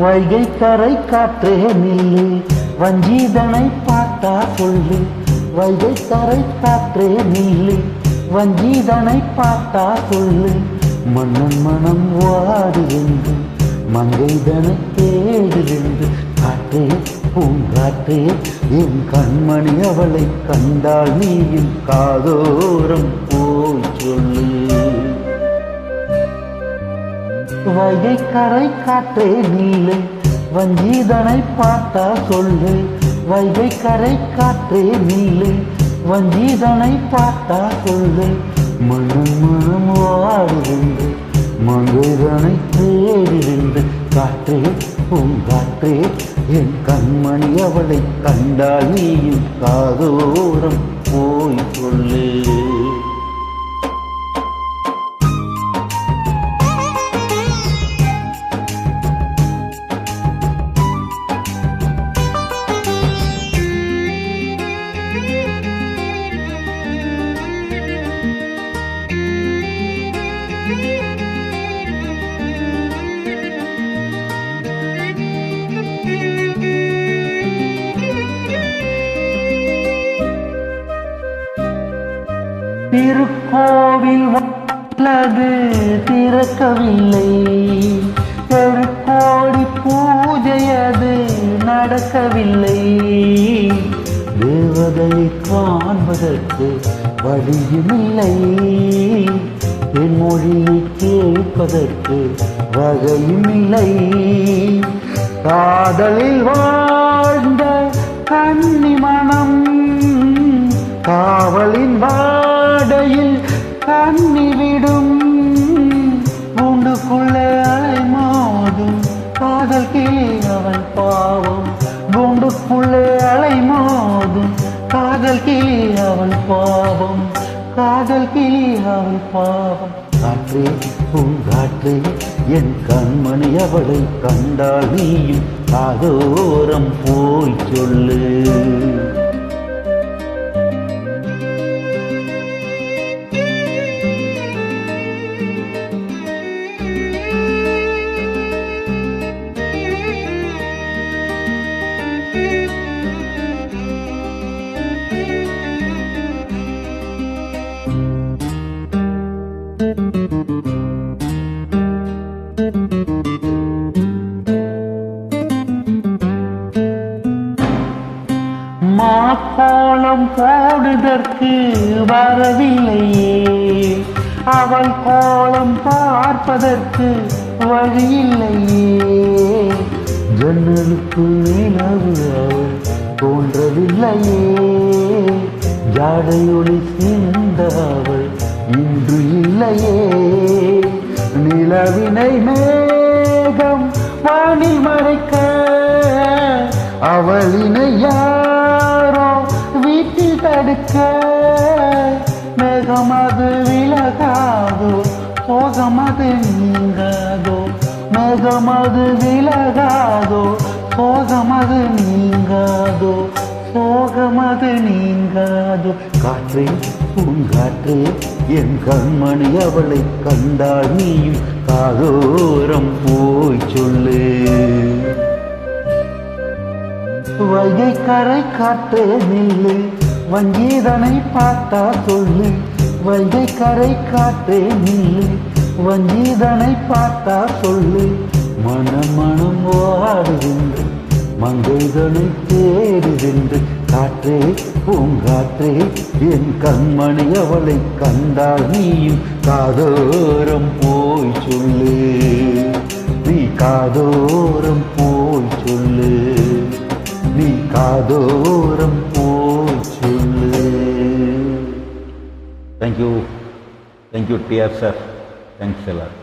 வைகை கரை காற்றே நில்லு வஞ்சீதனை பார்த்தா சொல்லு வைகை கரை காற்றே நில்லு வஞ்சீதனை பார்த்தா சொல்லு மன்னன் மனம் வாடு என்று மங்கைதனை தேடுகின்று காற்றே பூங்காற்றே என் கண்மணி அவளை கண்டால் நீயும் காதோரம் போய் சொல்லு. வைகை கரை காற்றே நீலை வஞ்சீதனை பார்த்தா சொல்லு. வைகை கரை காற்றே நீலை வஞ்சீதனை பார்த்தா சொல்லு. மனம் மனம் வாடுகின்ற மங்கைதனை தேடுகின்ற காற்றே பூங்காற்றே என் கண்மணி அவளை கண்டால் நீயும் காதோரம் போய் சொல்லு. திருக்கோவில் உள்ளது திறக்கவில்லை. திருக்கோடி பூஜையது நடக்கவில்லை. தேவதை காண்பதற்கு வழியுமில்லை. என் மொழியை கேட்பதற்கு வகையுமில்லை. காதலில் வாழ்ந்த கன்னி மனம் காவலின் வாடையில் கண்ணி விடும். குண்டுக்குள்ளே அலை மோதும் காதல் கிளி அவன் பாவம். குண்டுக்குள்ளே அலை மோதும் காதல் கிளி காதல் கிளி அவன் பாவம். காற்றே பூங்காற்றே என் கண்மணி அவளை கண்டால் நீயும் காதோரம் போய் சொல்லு. மாக்கோளம் போடுதற்கு வரவில்லையே. அவள் கோலம் பார்ப்பதற்கு வழியில்லையே. ஜன்னலுக்கு நிலவு அவள் தோன்றவில்லையே. ஜாடையொளி சிந்த அவள் இன்று இல்லையே. அவளினை யாரோ வீட்டில் தடுக்க மேகமது விலகாதோ சோகமது நீங்காதோ மேகமது விலகாதோ சோகமது நீங்காதோ சோகமது நீங்காதோ. காற்றே பூங்காற்றே என் கண்மணி அவளை கண்டால் நீயும் காதோரம் போய் சொல்லு. வைகை கரை காற்றே நில்லு வங்கீதனை பார்த்தா சொல்லு. வைகை கரை காற்றே நில்லு வங்கீதனை பார்த்தா சொல்லு. மனம் மனம் ஓடுகின்ற மங்கைதனை தேடுகின்ற காற்றே பூங்காற்றே என் கண்மணி அவளை கண்டால் நீயும் காதோரம் போய் சொல்லு. நீ காதோரம் காதோரம் போய் thank you thank you TR sir thanks எல்லாம்